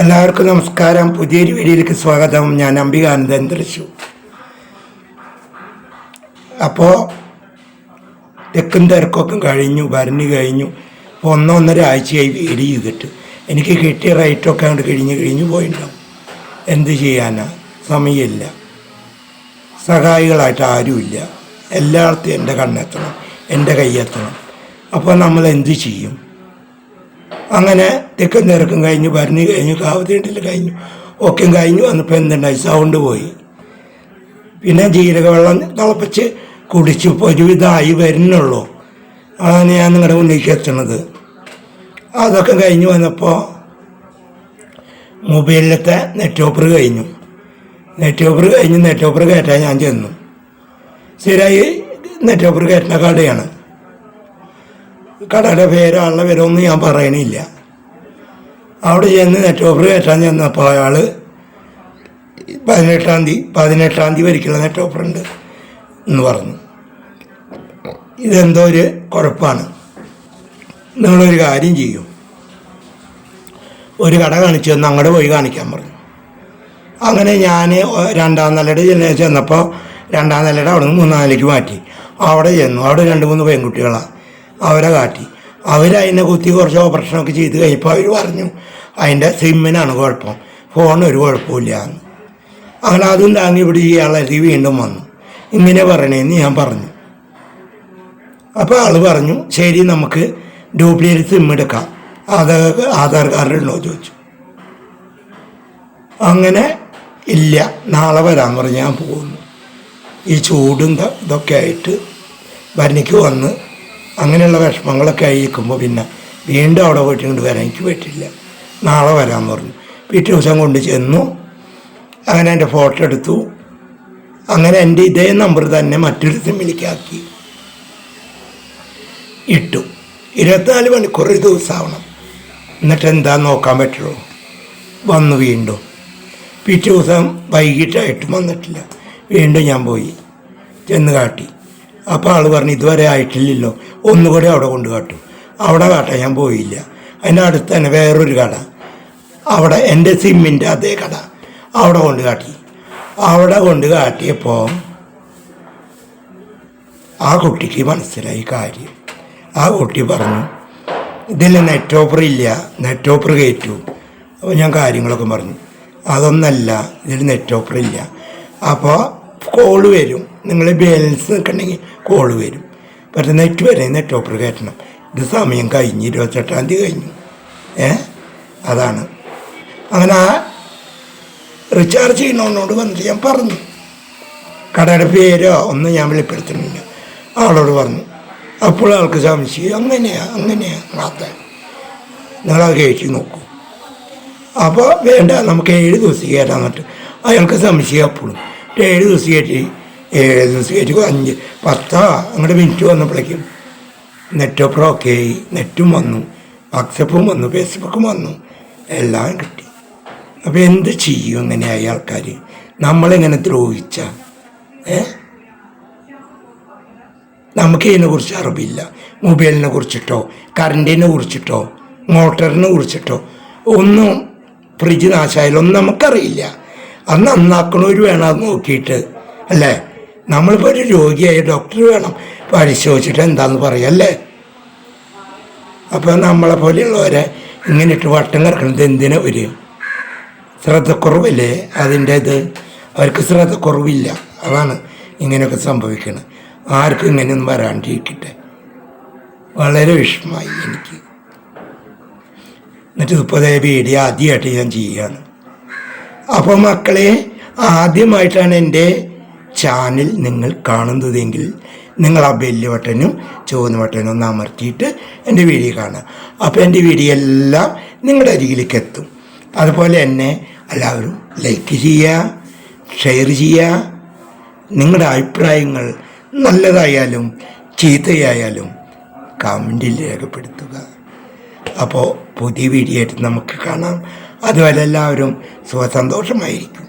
എല്ലാവർക്കും നമസ്കാരം. പുതിയൊരു വീഡിയോയിലേക്ക് സ്വാഗതം. ഞാൻ അംബികാനന്ദൻ തൃശൂർ അപ്പോൾ തെക്കും തിരക്കൊക്കെ കഴിഞ്ഞു ഭരണി കഴിഞ്ഞു. ഇപ്പോൾ ഒന്നൊന്നര ആഴ്ചയായി വേലി ചെയ്തിട്ട്. എനിക്ക് കിട്ടിയ റേറ്റൊക്കെ അങ്ങോട്ട് കിഴിഞ്ഞ് കിഴിഞ്ഞ് പോയിട്ടുണ്ടാവും എന്ത് ചെയ്യാനാ? സമയമില്ല. സഹായികളായിട്ട് ആരുമില്ല. എല്ലായിടത്തും എന്റെ കണ്ണെത്തണം എന്റെ കൈയെത്തണം. അപ്പോൾ നമ്മൾ എന്ത് ചെയ്യും? അങ്ങനെ തെക്കും തിരക്കും കഴിഞ്ഞു ഭരണി കഴിഞ്ഞു കാവതീണ്ടിൽ കഴിഞ്ഞു ഒക്കെ കഴിഞ്ഞു. വന്നപ്പോൾ എന്തുണ്ടായി? സൗണ്ട് പോയി. പിന്നെ ജീരകവെള്ളം തിളപ്പിച്ച് കുടിച്ചു. ഇപ്പോൾ ഒരുവിധമായി വരുന്നുള്ളൂ. അതാണ് ഞാൻ നിങ്ങളുടെ മുന്നിലേക്ക് എത്തണത് അതൊക്കെ കഴിഞ്ഞു വന്നപ്പോൾ മൊബൈലിലത്തെ നെറ്റ് ഓപ്പർ കഴിഞ്ഞു. നെറ്റ് ഓപ്പർ കഴിഞ്ഞ് നെറ്റ് ഓപ്പർ കയറ്റാൻ ഞാൻ ചെന്നു. സ്ഥിരമായി നെറ്റ് ഓപ്പർ കയറ്റുന്ന കടയാണ്. കടയുടെ പേരോ ആളുടെ പേരൊന്നും ഞാൻ പറയണില്ല. അവിടെ ചെന്ന് നെറ്റ് ഓഫർ കയറ്റാൻ ചെന്നപ്പോൾ അയാൾ പതിനെട്ടാം തീയതി പതിനെട്ടാം തീയതി വരിക്കുള്ള നെറ്റ് ഓഫർ ഉണ്ട് എന്ന് പറഞ്ഞു. ഇതെന്തോ ഒരു കുഴപ്പമാണ് നിങ്ങളൊരു കാര്യം ചെയ്യും. ഒരു കട കാണിച്ചു തന്ന് അങ്ങോട്ട് പോയി കാണിക്കാൻ പറഞ്ഞു. അങ്ങനെ ഞാൻ രണ്ടാം നിലയുടെ ചെന്ന് ചെന്നപ്പോൾ രണ്ടാം നിലയുടെ അവിടെ നിന്ന് മൂന്നാം നിലയ്ക്ക് മാറ്റി. അവിടെ ചെന്നു. അവിടെ രണ്ട് മൂന്ന് പെൺകുട്ടികളാണ് അവരെ കാട്ടി. അവരതിനെ കുത്തി കുറച്ച് ഓപ്പറേഷനൊക്കെ ചെയ്ത് കഴിയപ്പോൾ അവർ പറഞ്ഞു അതിന്റെ സിമ്മിനാണ് കുഴപ്പം. ഫോൺ ഒരു കുഴപ്പമില്ല എന്ന് അങ്ങനെ അതും താങ്ങി ഇവിടെ ചെയ്യാനുള്ള വീണ്ടും വന്നു. ഇങ്ങനെ പറയണേന്ന് ഞാൻ പറഞ്ഞു. അപ്പോൾ ആൾ പറഞ്ഞു ശരി നമുക്ക് ഡ്യൂപ്ലിക്കേറ്റ് സിം എടുക്കാം. ആധാർ ആധാർ കാർഡ് ഉണ്ടോ? ചോദിച്ചു. അങ്ങനെ ഇല്ല നാളെ വരാൻ പറഞ്ഞ് ഞാൻ പോകുന്നു. ഈ ചൂടും ഇതൊക്കെ ആയിട്ട് ഭരണിക്ക് വന്ന് അങ്ങനെയുള്ള വിഷമങ്ങളൊക്കെ അയക്കുമ്പോൾ പിന്നെ വീണ്ടും അവിടെ പോയിട്ട് ഇങ്ങോട്ട് വരാൻ എനിക്ക് പറ്റില്ല. നാളെ വരാമെന്ന് പറഞ്ഞു. പിറ്റേ ദിവസം കൊണ്ട് ചെന്നു. അങ്ങനെ എന്റെ ഫോട്ടോ എടുത്തു. അങ്ങനെ എന്റെ ഇതേ നമ്പർ തന്നെ മറ്റൊരു സിമ്മിലേക്കാക്കി ഇട്ടു. ഇരുപത്തിനാല് മണിക്കൂർ ഒരു ദിവസമാവണം എന്നിട്ട് എന്താ നോക്കാൻ പറ്റുള്ളൂ? വന്നു വീണ്ടും. പിറ്റേ ദിവസം വൈകിട്ടായിട്ടും വന്നിട്ടില്ല. വീണ്ടും ഞാൻ പോയി. ചെന്ന് കാട്ടി. അപ്പോൾ ആൾ പറഞ്ഞു ഇതുവരെ ആയിട്ടില്ലല്ലോ. ഒന്നുകൂടെ അവിടെ കൊണ്ട് കാട്ടും അവിടെ കാട്ടാൻ ഞാൻ പോയില്ല. അതിന്റെ അടുത്ത് തന്നെ വേറൊരു കട. അവിടെ എന്റെ സിമ്മിന്റെ അതേ കട. അവിടെ കൊണ്ട് കാട്ടി അവിടെ കൊണ്ട് കാട്ടിയപ്പോൾ ആ കുട്ടിക്ക് മനസ്സിലായി കാര്യം. ആ കുട്ടി പറഞ്ഞു ഇതിൽ നെറ്റ് ഓഫർ ഇല്ല. നെറ്റ് ഓഫർ കയറ്റു. അപ്പോൾ ഞാൻ കാര്യങ്ങളൊക്കെ പറഞ്ഞു. അതൊന്നല്ല. ഇതിൽ നെറ്റ് ഓഫർ ഇല്ല. അപ്പോൾ കോൾ വരും. നിങ്ങൾ ബാലൻസ് നിൽക്കണമെങ്കിൽ കോൾ വരും. പക്ഷേ നെറ്റ് വരെ നെറ്റ് ഓപ്പർ കയറ്റണം. ഇത് സമയം കഴിഞ്ഞ് ഇരുപത്തെട്ടാം തീയതി കഴിഞ്ഞു. ഏ? അതാണ്. അങ്ങനെ ആ റീചാർജ് ചെയ്യണവനോട് വന്നിട്ട് ഞാൻ പറഞ്ഞു. കടയുടെ പേരോ ഒന്നും ഞാൻ വെളിപ്പെടുത്തുന്നില്ല. ആളോട് പറഞ്ഞു. അപ്പോൾ ആൾക്ക് സംശയം അങ്ങനെയാ അങ്ങനെയാ റാത്ത. നിങ്ങളത് കയറ്റി നോക്കൂ. അപ്പോൾ വേണ്ട നമുക്ക് ഏഴ് ദിവസം കയറ്റാൻ പറ്റും അയാൾക്ക് സംശയം അപ്പോഴും ഏഴ് ദിവസം കയറ്റി ഏഴ് കയറ്റി അഞ്ച് പത്താ അങ്ങോട്ട് മിനിറ്റ് വന്നപ്പോഴേക്കും നെറ്റ് ഓപ്പർ ഓക്കെ ആയി. നെറ്റും വന്നു. വാട്സപ്പും വന്നു. ഫേസ്ബുക്കും വന്നു. എല്ലാം കിട്ടി. അപ്പോൾ എന്ത് ചെയ്യും ഇങ്ങനെയായി ആൾക്കാർ നമ്മളിങ്ങനെ ദ്രോഹിച്ച? ഏ? നമുക്ക് ഇതിനെക്കുറിച്ച് അറിവില്ല. മൊബൈലിനെ കുറിച്ചിട്ടോ കറണ്ടിനെ കുറിച്ചിട്ടോ മോട്ടറിനെ കുറിച്ചിട്ടോ ഒന്നും ഫ്രിഡ്ജ് നാശമായാലും ഒന്നും നമുക്കറിയില്ല. അത് നന്നാക്കണവർ വേണം അത് നോക്കിയിട്ട്. അല്ലേ? നമ്മളിപ്പോൾ ഒരു രോഗിയായ ഡോക്ടർ വേണം പരിശോധിച്ചിട്ട് എന്താണെന്ന് പറയല്ലേ അപ്പോൾ നമ്മളെ പോലെയുള്ളവരെ ഇങ്ങനെ ഇട്ട് വട്ടം കിടക്കുന്നത് എന്തിനാ വരും ശ്രദ്ധക്കുറവല്ലേ? അതിന്റെ ഇത് അവർക്ക് ശ്രദ്ധക്കുറവില്ല. അതാണ് ഇങ്ങനെയൊക്കെ സംഭവിക്കുന്നത് ആർക്കും ഇങ്ങനെയൊന്നും വരാണ്ടിരിക്കട്ടെ. വളരെ വിഷമമായി എനിക്ക്. എന്നിട്ട് ദേ വീഡിയോ ആദ്യമായിട്ട് ഞാൻ ചെയ്യുകയാണ്. അപ്പോൾ മക്കളെ ആദ്യമായിട്ടാണ് എന്റെ ചാനൽ നിങ്ങൾ കാണുന്നതെങ്കിൽ നിങ്ങൾ ആ ബെല്ല് ബട്ടനും ചുവന്ന ബട്ടനും ഒന്ന് അമർത്തിയിട്ട് എന്റെ വീഡിയോ കാണുക. അപ്പോൾ എന്റെ വീഡിയോ എല്ലാം നിങ്ങളുടെ അരികിലേക്ക് എത്തും. അതുപോലെ തന്നെ എല്ലാവരും ലൈക്ക് ചെയ്യുക ഷെയർ ചെയ്യുക. നിങ്ങളുടെ അഭിപ്രായങ്ങൾ നല്ലതായാലും ചീത്തയായാലും കമന്റിൽ രേഖപ്പെടുത്തുക. അപ്പോൾ പുതിയ വീഡിയോ ആയിട്ട് നമുക്ക് കാണാം. അതുപോലെ എല്ലാവരും സുഖസന്തോഷമായിരിക്കും